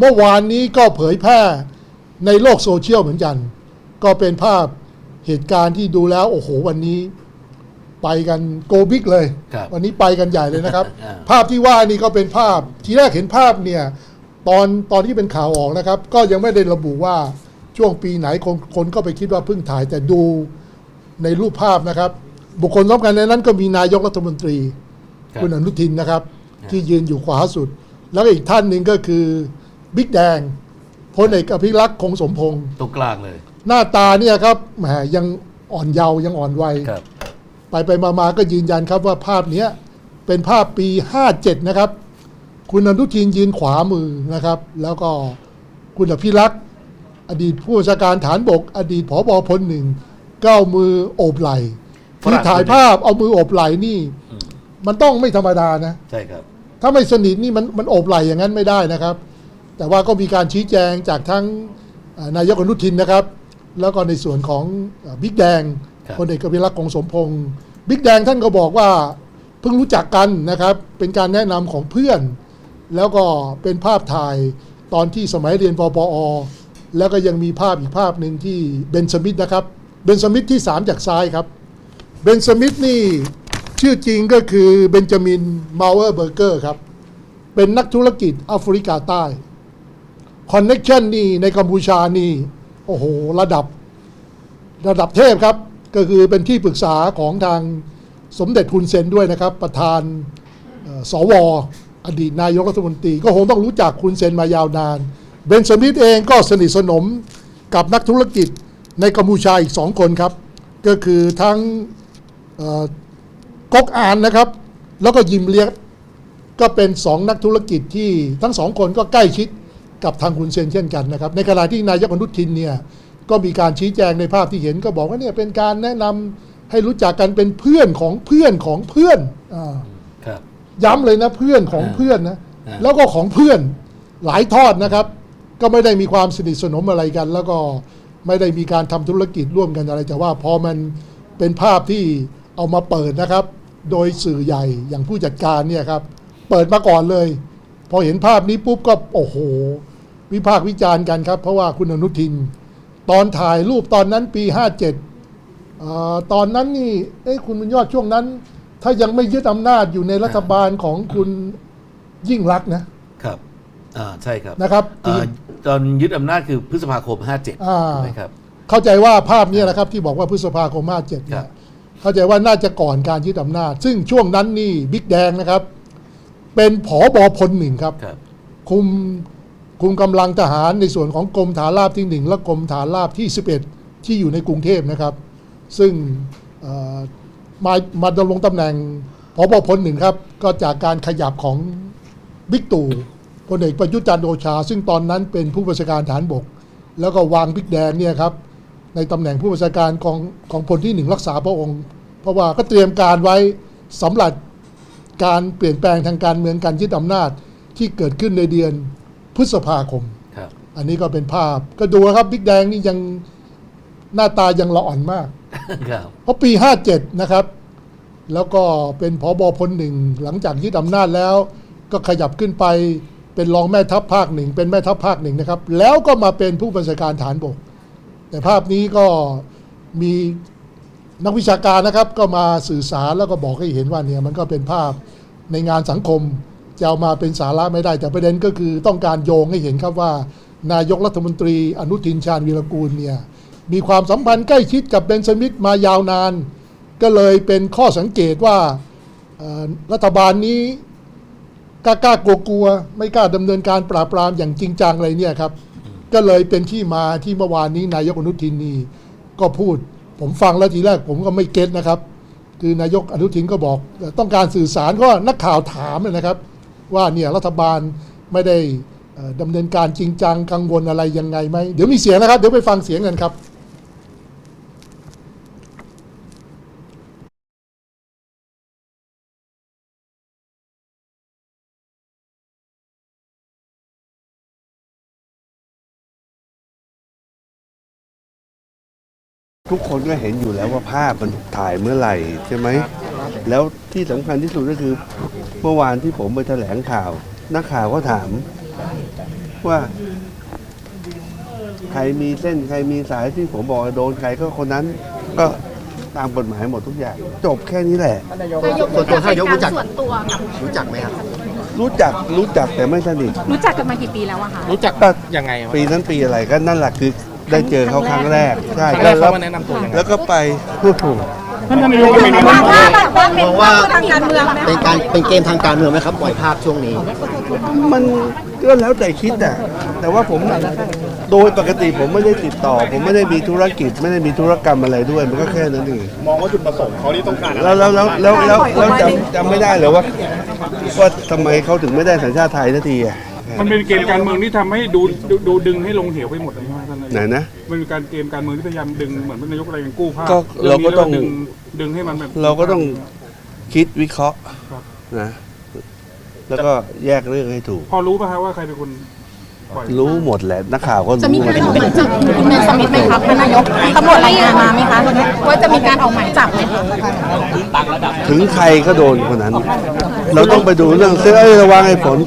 เมื่อวานนี้ก็เผยแพร่ในโลกโซเชียลเหมือนกัน ก็เป็นภาพเหตุการณ์ที่ดูแล้ว โอ้โห วันนี้ ไปกันโกบิ๊กเลย ครับวันนี้ไปกันใหญ่เลยนะครับ อ่า ภาพที่ว่านี่ก็เป็นภาพทีแรกเห็นภาพเนี่ยตอนตอนที่เป็นข่าวออกนะครับ ก็ยังไม่ได้ระบุว่าช่วงปีไหนคนคนก็ไปคิดว่าเพิ่งถ่ายแต่ดูในรูปภาพนะครับ บุคคลสำคัญในนั้นก็มีนายกรัฐมนตรี ครับ คุณอนุทินนะครับครับที่ยืนอยู่ขวาสุด แล้วก็อีกท่านหนึ่งก็คือ บิ๊กแดงพลเอกอภิรักษ์คงสมพงศ์ตรงกลางเลย หน้าตาเนี่ยครับแหมยังอ่อนเยาว์ยังอ่อนวัยครับ ไปไปมามาก็ยืนยันครับว่าภาพเนี้ยเป็นภาพปี 57 นะครับ คุณอนุทินยืนขวามือนะครับ แล้วก็คุณอภิรักษ์อดีตผู้บัญชาการฐานบก อดีตผบพลหนึ่งก้าวมือโอบไหล่ฝรั่ที่ง ถ่ายภาพเอามือโอบไหล่นี่อืมมันต้องไม่ธรรมดานะ ใช่ครับ ถ้าไม่สนิทนี่มันมันโอบไหล่อย่างนั้นไม่ได้นะครับ แต่ว่าก็มีการชี้แจงจากทั้งเอ่อนายกอนุทินนะครับ แล้วก็ในส่วนของเอ่อบิ๊กแดงครับพลเอกอภิรักษ์คงสมพงศ์บิ๊กแดงท่านก็บอกว่าเพิ่งรู้จักกันนะครับ เป็นการแนะนำของเพื่อน แล้วก็เป็นภาพถ่ายตอนที่สมัยเรียนปปอ แล้วก็ยังมีภาพอีกภาพหนึ่งที่เบนสมิธนะครับ เบนสมิธที่ 3 จากซ้ายครับ เบนสมิธนี่ชื่อจริงก็คือเบนจามินมาเวอร์เบอร์เกอร์ครับ เป็นนักธุรกิจแอฟริกาใต้ คอนเน็ชันนี่ในกัมพูชานี่โอ้โห ระดับ ระดับเทพครับ ก็คือเป็นที่ปรึกษาของทางสมเด็จคุณเซนด้วยนะครับ ประธานสวอดีตนายกรัฐมนตรี ก็คงต้องรู้จักคุณเซนมายาวนาน เบนสมิธเองก็สนิทสนมกับนักธุรกิจในกัมพูชาอีกสองคนครับ ก็คือทั้งก๊กอานนะครับ แล้วก็ยิมเลียกก็เป็นสองนักธุรกิจที่ทั้งสองคนก็ใกล้ชิด กับทางคุณเซนเช่นกันนะครับ ในขณะที่นายกอนุทินเนี่ยก็มีการชี้แจงในภาพที่เห็นก็บอกว่าเนี่ยเป็นการแนะนำให้รู้จักกันเป็นเพื่อนของเพื่อนของเพื่อนอาครับย้ำเลยนะเพื่อนของอ่าเพื่อนนะอ่าแล้วก็ของเพื่อนหลายทอดนะครับ ก็ไม่ได้มีความสนิทสนมอะไรกัน แล้วก็ไม่ได้มีการทำธุรกิจร่วมกันอะไรแต่ว่าพอมันเป็นภาพที่เอามาเปิดนะครับ โดยสื่อใหญ่อย่างผู้จัดการเนี่ยครับ เปิดมาก่อนเลย พอเห็นภาพนี้ปุ๊บก็โอ้โห วิพากษ์วิจารณ์กันครับ เพราะว่าคุณอนุทิน ตอนถ่ายรูปตอนนั้นปี 57เอ่อตอนนั้นนี่เอ้คุณบุญยอดช่วงนั้น ถ้ายังไม่ยึดอำนาจอยู่ในรัฐบาลของคุณยิ่งรักษณ์นะครับอ่าใช่ครับนะครับอ่าตอนยึดอำนาจคือพฤษภาคม 57อ่าถูกไหมครับเข้าใจว่าภาพนี้นะครับที่บอกว่าพฤษภาคม 57ครัเนี่ยบเข้าใจว่าน่าจะก่อนการยึดอำนาจ ซึ่งช่วงนั้นนี่บิ๊กแดงนะครับ เป็นผอบอพลหนึ่งครับครับคุม คุมกำลังทหารในส่วนของกรมฐานราบที่หนึ่งและกรมฐานราบที่ 11 ที่อยู่ในกรุงเทพนะครับ ซึ่งมามาดำรงตำแหน่งพบพลหนึ่งครับ ก็จากการขยับของบิ๊กตู่พลเอกประยุทธ์จันทร์โอชา ซึ่งตอนนั้นเป็นผู้บัญชาการฐานบก แล้วก็วางบิ๊กแดงเนี่ยครับในตำแหน่งผู้บัญชาการของของพลที่หนึ่งรักษาพระองค์ เพราะว่าก็เตรียมการไว้สำหรับการเปลี่ยนแปลงทางการเมืองการยึดอำนาจที่เกิดขึ้นในเดือน พฤษภาคม ครับ อันนี้ก็เป็นภาพก็ดูนะครับบิ๊กแดงนี่ยังหน้าตายังละอ่อนมาก ครับ เพราะปี 57 นะครับ แล้วก็เป็นผอบอพลหนึ่งหลังจากยึดอำนาจแล้ว ก็ขยับขึ้นไปเป็นรองแม่ทัพภาคหนึ่งเป็นแม่ทัพภาคหนึ่งนะครับ แล้วก็มาเป็นผู้บัญชาการฐานบก แต่ภาพนี้ก็มีนักวิชาการนะครับ ก็มาสื่อสารแล้วก็บอกให้เห็นว่าเนี่ยมันก็เป็นภาพในงานสังคม จะเอามาเป็นสาระไม่ได้แต่ประเด็นก็คือต้องการโยงให้เห็นครับว่า นายกรัฐมนตรีอนุทินชาญวีรกูลเนี่ยมีความสัมพันธ์ใกล้ชิดกับเบนสมิธมายาวนาน ก็เลยเป็นข้อสังเกตว่ารัฐบาลนี้กล้ากล้ากลัวกลัวๆไม่กล้าดำเนินการปราบปรามอย่างจริงจังอะไรเนี่ยครับ ก็เลยเป็นที่มาที่เมื่อวานนี้นายกอนุทินนี่ก็พูด ผมฟังแล้วทีแรกผมก็ไม่เก็ตนะครับ คือนายกอนุทินก็บอกต้องการสื่อสารก็นักข่าวถามนะครับ ว่าเนี่ยรัฐบาลไม่ได้เอ่อดำเนินการจริงจังกังวลอะไรยังไงไหมเดี๋ยวมีเสียงนะครับ เดี๋ยวไปฟังเสียงกันครับทุกคนก็เห็นอยู่แล้วว่าภาพมันถ่ายเมื่อไหร่ใช่ไหม แล้วที่สำคัญที่สุดก็คือ เมื่อวานที่ผมไปแถลงข่าว นักข่าวก็ถามว่า ใครมีเส้นใครมีสายที่ผมบอกว่าโดนใครก็คนนั้นก็ตามกฎหมายหมดทุกอย่าง จบแค่นี้แหละนายกส่วนตัวท่านนายกรู้จักส่วนตัวกับรู้จักไหมครับ รู้จักรู้จักแต่ไม่สนิทรู้จักกันมากี่ปีแล้วอะคะรู้จักก็ยังไงครับปีนั้นปีอะไรก็นั่นแหละคือได้เจอเขาครั้งแรกใช่ครั้งแรกแล้วเขามาแนะนำตัวยังไงแล้วก็ไป โอ้โหว่าแบบว่าเป็นว่าทางการเมืองไหมเป็นการเป็นเกมทางการเมืองไหมครับปล่อยภาพช่วงนี้ มันก็แล้วแต่คิดอะแต่ว่าผมโดยปกติผมไม่ได้ติดต่อ ผมไม่ได้มีธุรกิจ ไม่ได้มีธุรกรรมอะไรด้วย มันก็แค่นั้นเองมองว่าจุดประสงค์เขานี่ต้องการอะไรแล้วแล้วแล้วแล้วแล้วแล้วจำจำไม่ได้เหรอว่าว่าทำไมเขาถึงไม่ได้สัญชาติไทยสักทีอะมันเป็นเกมการเมืองที่ทำให้ดูดูดูดึงให้ลงเหวไปหมดเลยใช่ ไหมท่านนายกไหนนะ มันเป็นการเกมการเมืองที่พยายามดึงเหมือนเป็นนายกอะไรกันกู้ภาพก็เราก็ต้องเนี้แล้วดึงดึงให้มันแบบ เราก็ต้องคิดวิเคราะห์ครับ นะ แล้วก็แยกเรื่องให้ถูก พอรู้ป่ะฮะว่าใครเป็นคนปล่อยรู้หมดแหละ นักข่าวก็จะรู้มีหมการดออกหมายจับคุณแมนสมิธไหมครับท่านนายกตำรวจรายงานมาไหมคะว่าจะมีการออกหมายจับไหมคะ ถึงใครก็โดนคนนั้น เราต้องไปดูเรื่องเสื้อเอ้ยระวังให้ผล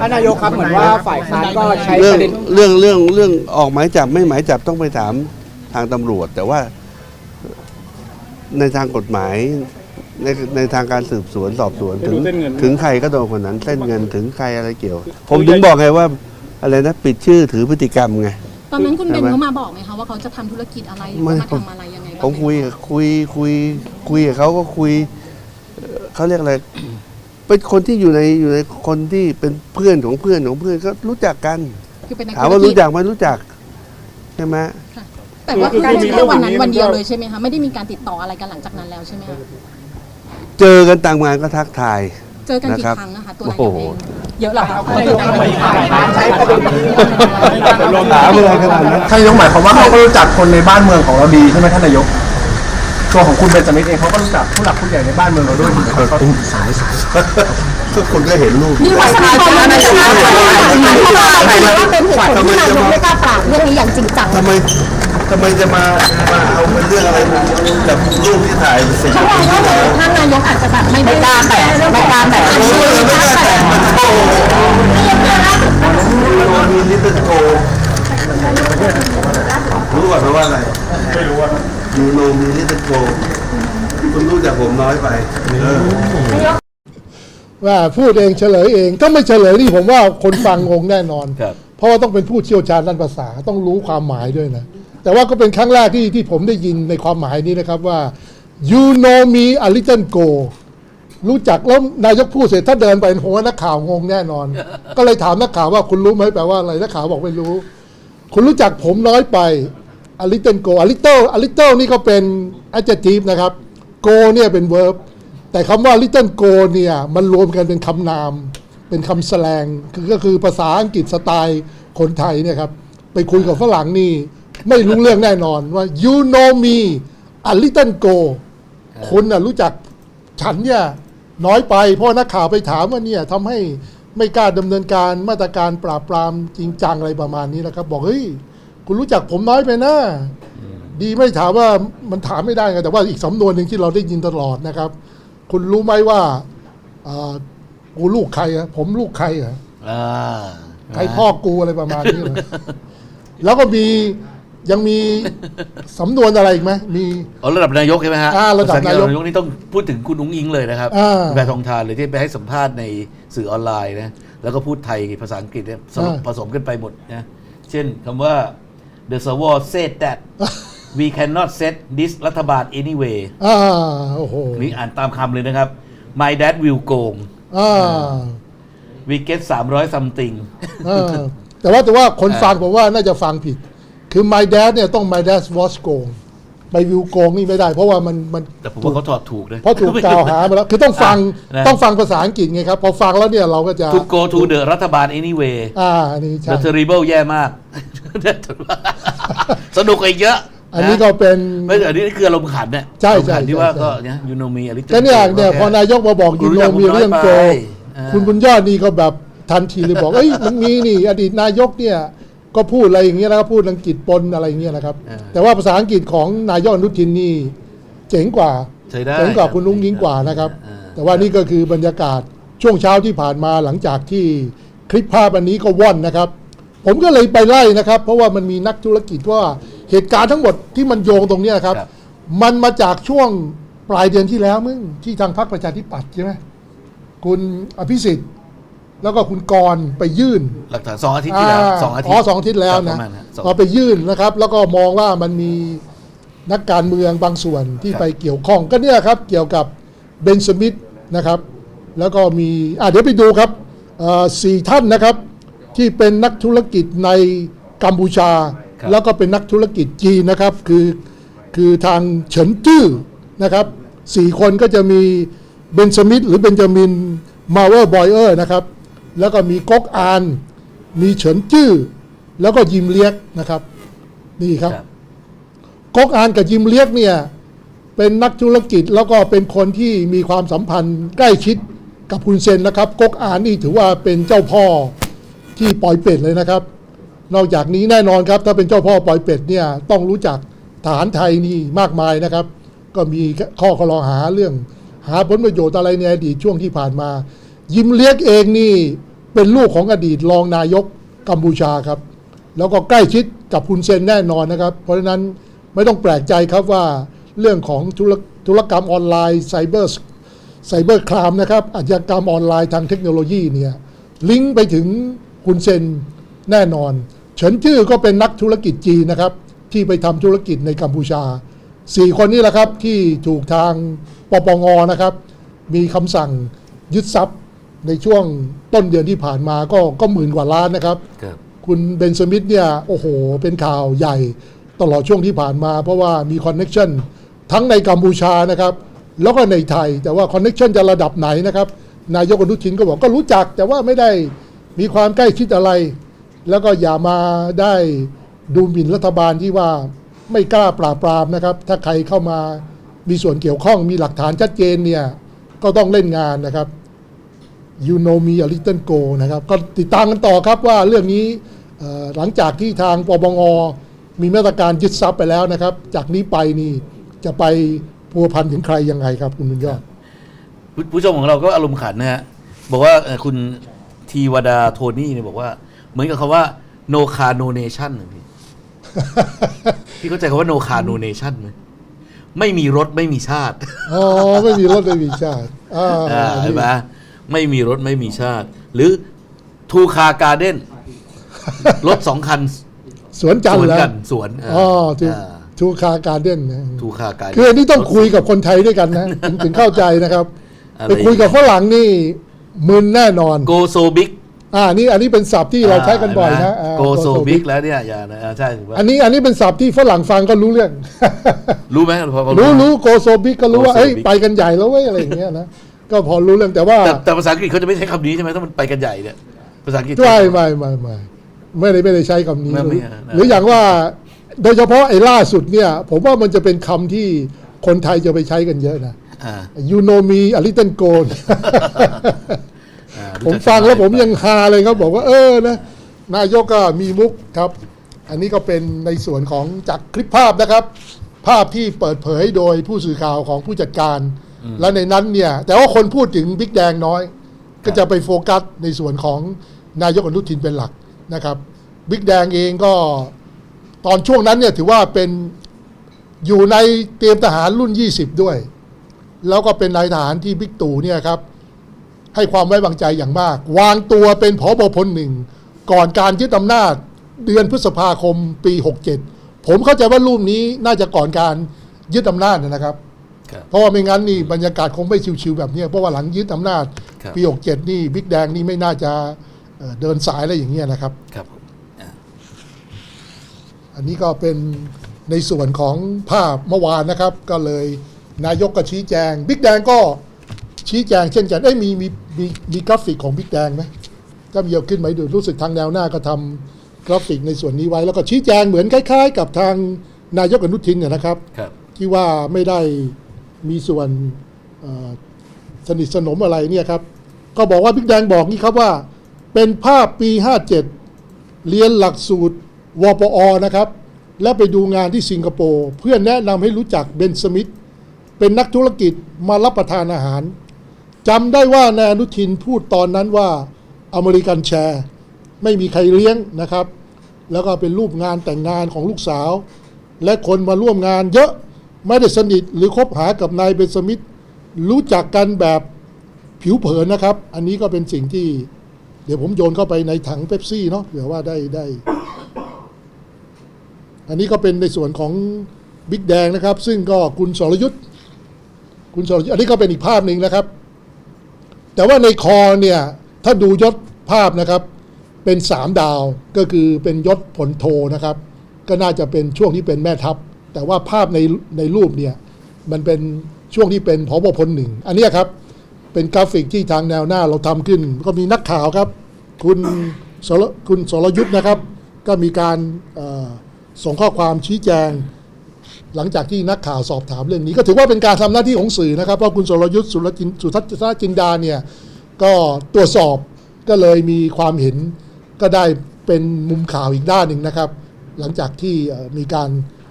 ท่านนายกครับเหมือนว่าฝ่ายค้านก็ใช้เรื่ปองระเด็นเรื่องเรื่องเรื่องออกหมายจับไม่หมายจับต้องไปถามทางตำรวจ แต่ว่าในทางกฎหมาย ในในทางการสืบสวนสอบสวนถึงถึงใครก็โดนคนนั้นเส้นเงินถึงใครอะไรเกี่ยว ผมถึงบอกไงว่าอะไรนะปิดชื่อถือพฤติกรรมไง ตอนนั้นคุณเบนใช่ไหมเขามาบอกไหมคะว่าเขาจะทำธุรกิจอะไรหรือว่ามาทำอะไรยังไงบ้างผมคุยกับคุยคุยคุยกับเขาก็คุยเอ่อเขาเรียกอะไร เป็นคนที่อยู่ในอยู่ในคนที่เป็นเพื่อนของเพื่อนของเพื่อนก็รู้จักกัน คือเป็นนักถามธุว่ารกิรู้จจักไหมรู้จักใช่ไหมแต่ว่าคือแค่วันนั้นวันเดียวเลยใช่ไหมคะไม่ได้มีการติดต่ออะไรกันหลังจากนั้นแล้วใช่ไหมคะเจอกันต่างงานก็ทักทาย เจอกันกี่นะครับครั้งนะคะตัวนายโอ้กโหเองเยอะเหรอคะใช้ประเด็นนี้ ถามอะไรขนาดนั้น ท่านนายกหมายความว่าเขาก็รู้จักคนในบ้านเมืองของเราดีใช่ไหมท่านนายก ตัวของคุณเบนจามินเองเขาก็รู้จักผู้หลักผู้ใหญ่ในบ้านเมืองเราด้วยเขาทุกคนก็เห็นรูปนี่ฝ่ายค้านาไม่ได้ทำอะไรว่าเป็นเหตุผลที่นายกไม่กล้าปราบเรื่องนี้อย่างจริงจังทำไมทำไมจะมามาเอาเป็นเรื่องอะไรกับรูปที่ถ่ายสิเขาบอกว่าท่านนายกอาจจะแบบไม่ได้กล้าแต่ไม่กล้าแต่ไม่กล้าแต่มีนิตโกรู้ก่อนไหมว่าอะไรไม่รู้ว่า ยูโนมีนิตโกคุณรู้จักผมน้อยไปเออว่าพูดเองเฉลยเอง ถ้าไม่เฉลยนี่ผมว่าคนฟังงงแน่นอน ครับ เพราะว่าต้องเป็นผู้เชี่ยวชาญด้านภาษาต้องรู้ความหมายด้วยนะ แต่ว่าก็เป็นครั้งแรกที่ที่ผมได้ยินในความหมายนี้นะครับว่า you know me a little go รู้จักแล้วนายกพูดเสร็จถ้าเดินไปผมว่านักข่าวงงแน่นอน ก็เลยถามนักข่าวว่าคุณรู้ไหมแปลว่าอะไรนักข่าวบอกไม่รู้ คุณรู้จักผมน้อยไป a little go a little a little นี่ก็เป็น adjective นะครับ go เนี่ยเป็น verb แต่คำว่า little go เนี่ยมันรวมกันเป็นคำนาม เป็นคำแสลงคือก็คือภาษาอังกฤษสไตล์คนไทยเนี่ยครับ ไปคุยกับฝรั่งนี่ ไม่รู้เรื่องแน่นอนว่า you know me a little go คุณน่ะรู้จักฉันเนี่ยน้อยไปเพราะนักข่าวไปถามว่าเนี่ยทำให้ไม่กล้าดำเนินการมาตรการปราบปรามจริงจังอะไรประมาณนี้นะครับ บอกเฮ้ย คุณรู้จักผมน้อยไปนะดีไม่ถามว่ามันถามไม่ได้ไงแต่ว่าอีกสำนวนหนึ่งที่เราได้ยินตลอดนะครับ คุณรู้ไหมว่าเอ่อกูลูกใครอะผมลูกใครอะอ่าใครพ่อกูอะไรประมาณนี้เหรอแล้วก็มียังมีสำนวนอะไรอีกไหมมีเอาระดับนายกใช่ไหมฮะอ่าระดับนายกภษอังฤษนี่ต้องพูดถึงคุณอุ้งอิงเลยนะครับอ่าแพทองทานเลยที่ไปให้สัมภาษณ์ในสื่อออนไลน์นะแล้วก็พูดไทยภาษาอังกฤษเนี่ยสรุปอ่าผสมกันไปหมดนะเช่นคำว่า the s w a r said that we cannot set this รัฐบาล anyway อ่าโอ้โหนี่อ่านตามคำเลยนะครับ my dad will go อ่า we get 300 something อ่าแต่ว่าแต่ว่าคนฟังผมว่าน่าจะฟังผิด คือ my dad เนี่ยต้อง my dad was โกงไปวิวโกงนี่ไม่ได้ เพราะว่ามันมันแต่ผมว่าเขาถอดถูกนะเพราะถูกกล่าวหามาแล้ว คือต้องฟังนะต้องฟังภาษาอังกฤษไงครับ พอฟังแล้วเนี่ยเราก็จะ to go to the รัฐบาล anyway อ่าอันนี้ใช่ The terrible แย่มาก สนุกอีกเยอะอันนี้ก็เป็นไม่อันนี้คืออารมณ์ขันเนี่ยใช่อารมณ์ขันใช่ที่ว่าใช่ก็เนี่ยยูโนมีอลิก็เนี่ยเนี่ยพอนายกมาบอกคุยูณรู้โนจักมีเรื่องโกคุณน้อยไปอ่าคุณบุญยอดนี่ก็แบบทันทีเลยบอกเอ้ยมันมีนี่ อดีตนายกเนี่ยก็พูดอะไรอย่างเงี้ยแล้วก็พูดอังกฤษปนอะไรอย่างเงี้ยนะครับ แต่ว่าภาษาอังกฤษของนายกอนุทินนี่เจ๋งกว่าใช้ได้เจ๋งกว่าคุณลุงยิงกว่านะครับอ่าแต่ว่านี่ก็คือบรรยากาศช่วงเช้าที่ผ่านมาหลังจากที่คลิปภาพอันนี้ก็ว่อนนะครับ ผมก็เลยไปไล่นะครับ เพราะว่ามันมีนักธุรกิจว่าเหตุการณ์ทั้งหมดที่มันโยงตรงเนี้ยครับ ครับ มันมาจากช่วงปลายเดือนที่แล้วมึงที่ทางพรรคประชาธิปัตย์ใช่ไหมคุณอภิสิทธิ์ แล้วก็คุณกรณ์ไปยื่น หลักฐานสองอาทิตย์ที่แล้วสองอาทิตย์อ๋อสองอาทิตย์แล้วปนะระมาณสองพอไปยื่นนะครับ แล้วก็มองว่ามันมีนักการเมืองบางส่วนที่ครับไปเกี่ยวข้องก็เนี่ยครับ เกี่ยวกับเบนสมิธนะครับ แล้วก็มีอะเดี๋ยวไปดูครับเอ่อสี่ท่านนะครับ ที่เป็นนักธุรกิจในกัมพูชา ครับ แล้วก็เป็นนักธุรกิจจีนนะครับ คือคือทางเฉินจื้อนะครับสี่คนก็จะมีเบนสมิธหรือเบนจามินมาเวอร์บอยเออร์นะครับ แล้วก็มีก๊กอาน มีเฉินจื้อแล้วก็ยิมเลียกนะครับ นี่ครับครับก๊กอานกับยิมเลียกเนี่ยเป็นนักธุรกิจแล้วก็เป็นคนที่มีความสัมพันธ์ใกล้ชิดกับคุณเซนนะครับ ก๊กอานนี่ถือว่าเป็นเจ้าพ่อ ที่ปล่อยเป็ดเลยนะครับ นอกจากนี้แน่นอนครับ ถ้าเป็นเจ้าพ่อปล่อยเป็ดเนี่ยต้องรู้จักฐานไทยนี่มากมายนะครับ ก็มีข้อคลอหาเรื่อง หาผลประโยชน์อะไรในอดีตช่วงที่ผ่านมา ยิ้มเลียกเองนี่เป็นลูกของอดีตรองนายกกัมพูชาครับ แล้วก็ใกล้ชิดกับคุณเซนแน่นอนนะครับ เพราะฉะนั้นไม่ต้องแปลกใจครับว่าเรื่องของธุรธุรกรรมออนไลน์ไซเบอร์ไซเบอร์ครามนะครับอาชญากรรมออนไลน์ทางเทคโนโลยีเนี่ยลิงก์ไปถึง คุณเซนแน่นอน เฉินจื้อก็เป็นนักธุรกิจจีนนะครับ ที่ไปทำธุรกิจในกัมพูชาสี่คนนี้แหละครับที่ถูกทางปปงนะครับ มีคำสั่งยึดทรัพย์ในช่วงต้นเดือนที่ผ่านมาก็ก็หมื่นกว่าล้านนะครับครับ คุณเบนสมิธเนี่ยโอ้โห เป็นข่าวใหญ่ตลอดช่วงที่ผ่านมา เพราะว่ามีคอนเน็ชันทั้งในกัมพูชานะครับแล้วก็ในไทย แต่ว่าคอนเน็ชันจะระดับไหนนะครับนายกอนุทินก็บอกก็รู้จักแต่ว่าไม่ได้ มีความใกล้ชิดอะไร แล้วก็อย่ามาได้ดูหมิ่นรัฐบาลที่ว่าไม่กล้าปราบปรามนะครับ ถ้าใครเข้ามามีส่วนเกี่ยวข้องมีหลักฐานชัดเจนเนี่ย ก็ต้องเล่นงานนะครับ you know me a little go นะครับ ก็ติดตามกันต่อครับว่าเรื่องนี้หลังจากที่ทางปปงมีมาตรการยึดทรัพย์ไปแล้วนะครับ จากนี้ไปนี่จะไปพัวพันถึงใครยังไงครับ คุณบุญยอดผู้ชมของเราก็อารมณ์ขันนะฮะบอกว่าคุณ ทีวดาโทนี่เนี่ยบอกว่า เหมือนกับคำว่า no car no nation นะพี่ พี่เข้าใจคำว่า no car no nation ไหมไม่มีรถไม่มีชาติ อ๋อไม่มีรถไม่มีชาติอ่าอ่าเห็นไหมไม่มีรถไม่มีชาติ หรือทูคาการ์เด้นรถสองคันสวนจันสทวนร์แล้วกันสวนอ๋อทูอ่าทูคาการเด้นนะทูคาการ์เด้น คืออันนี้ต้องคุยกับคนไทยด้วยกันนะ ถึงถึงเข้าใจนะครับอะไร ไปคุยกับฝรั่งนี่ มึนแน่นอน โกโซบิกอ่านี่อันนี้เป็นศัพท์ที่เราใช้กันบ่อยนะอ่าโกโซ go so บิก big แล้วเนี่ยอย่านะอ่าใช่ถูกปะอันนี้อันนี้เป็นศัพท์ที่ฝรั่งฟังก็รู้เรื่อง รู้ไหมพอพอรู้รู้โกโซบิกก็รู้ว่า Go so เอ้ย big ไปกันใหญ่แล้วเว้ยอะไรอย่างเงี้ยนะก็พอรู้เรื่องแต่ว่าแต่แต่ภาษาอังกฤษเขาจะไม่ใช้คำนี้ใช่ไหมถ้ามันไปกันใหญ่เนี่ยภาษาอังกฤษไม่ไม่ไม่ไม่ไม่ได้ไม่ได้ใช้คำนี้ไม่ไม่หรืออ่าหรืออย่างว่า โดยเฉพาะไอ้ล่าสุดเนี่ย ผมว่ามันจะเป็นคำที่คนไทยจะไปใช้กันเยอะนะอ่า you know me a little go อ่า ผมรู้จักฟังแล้วผมไปยังฮาเลยครับบอกว่าเออนะนายกก็มีมุกครับ อันนี้ก็เป็นในส่วนของจากคลิปภาพนะครับ ภาพที่เปิดเผยโดยผู้สื่อข่าวของผู้จัดการ และในนั้นเนี่ย แต่ว่าคนพูดถึงบิ๊กแดงน้อย ก็จะไปโฟกัสในส่วนของนายกอนุทินเป็นหลักนะครับบิ๊กแดงเองก็ตอนช่วงนั้นเนี่ยถือว่าเป็นอยู่ในเตรียมทหารรุ่น 20 ด้วย แล้วก็เป็นนายทหารที่บิ๊กตู่เนี่ยครับ ให้ความไว้วางใจอย่างมาก วางตัวเป็นผอบพลหนึ่งก่อนการยึดอำนาจเดือนพฤษภาคมปี 67 ผมเข้าใจว่ารูปนี้น่าจะก่อนการยึดอำนาจนะครับครับเพราะว่าไม่งั้นนี่บรรยากาศคงไม่ชิวๆแบบเนี้ยเพราะว่าหลังยึดอำนาจครับปี 67 นี่บิ๊กแดงนี่ไม่น่าจะเอ่อเดินสายอะไรอย่างเงี้ยนะครับครับผมอันนี้ก็เป็นในส่วนของภาพเมื่อวานนะครับ ก็เลยนายกก็ชี้แจง บิ๊กแดงก็ ชี้แจงเช่นกันเอ้ยมีมีมีมีกราฟิกของบิ๊กแดงไหมถ้ามีเอาขึ้นมาให้ดูรู้สึกทางแนวหน้าก็ทำกราฟิกในส่วนนี้ไว้ แล้วก็ชี้แจงเหมือนคล้าย ๆ กับทางนายกอนุทินเนี่ยนะครับครับที่ว่าไม่ได้มีส่วนเอ่อสนิทสนมอะไรเนี่ยครับ ก็บอกว่าบิ๊กแดงบอกนี่ครับว่า เป็นภาพปี 57 เรียนหลักสูตรวปอนะครับ และไปดูงานที่สิงคโปร์เพื่อแนะนำให้รู้จักเบนสมิธเป็นนักธุรกิจมารับประทานอาหาร จำได้ว่านายอนุทินพูดตอนนั้นว่าอเมริกันแชร์ ไม่มีใครเลี้ยงนะครับ แล้วก็เป็นรูปงานแต่งงานของลูกสาว และคนมาร่วมงานเยอะไม่ได้สนิทหรือคบหากับนายเบนสมิธรู้จักกันแบบผิวเผินนะครับ อันนี้ก็เป็นสิ่งที่ เดี๋ยวผมโยนเข้าไปในถังเป๊ปซี่เนาะเผื่อว่าได้ได้ อันนี้ก็เป็นในส่วนของบิ๊กแดงนะครับ ซึ่งก็คุณสรยุทธ์คุณสรยุทธ์อันนี้ก็เป็นอีกภาพหนึ่งนะครับ แต่ว่าในคอเนี่ยถ้าดูยศภาพนะครับเป็นสามดาวก็คือเป็นยศผลโทนะครับ ก็น่าจะเป็นช่วงที่เป็นแม่ทัพ แต่ว่าภาพในในรูปเนี่ยมันเป็นช่วงที่เป็นพบพลหนึ่งอันนี้ครับเป็นกราฟิกที่ทางแนวหน้าเราทำขึ้น ก็มีนักข่าวครับ คุณสรคุณสรยุทธ์นะครับ ก็มีการส่งข้อความชี้แจง หลังจากที่นักข่าวสอบถามเรื่องนี้ ก็ถือว่าเป็นการทำหน้าที่ของสื่อนะครับ เพราะคุณสรยุทธ์สุรจินสุทัศนจินดาเนี่ยก็ตรวจสอบก็เลยมีความเห็นก็ได้เป็นมุมข่าวอีกด้านหนึ่งนะครับ หลังจากที่มีการ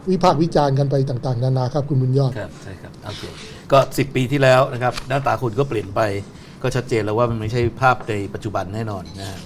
วิพากษ์วิจารณ์กันไปต่าง ๆ นานาครับคุณบุญยอดครับใช่ครับโอเคก็ 10 ปีที่แล้วนะครับหน้าตาคุณก็เปลี่ยนไปก็ชัดเจนแล้วว่ามันไม่ใช่ภาพในปัจจุบันแน่นอนนะฮะ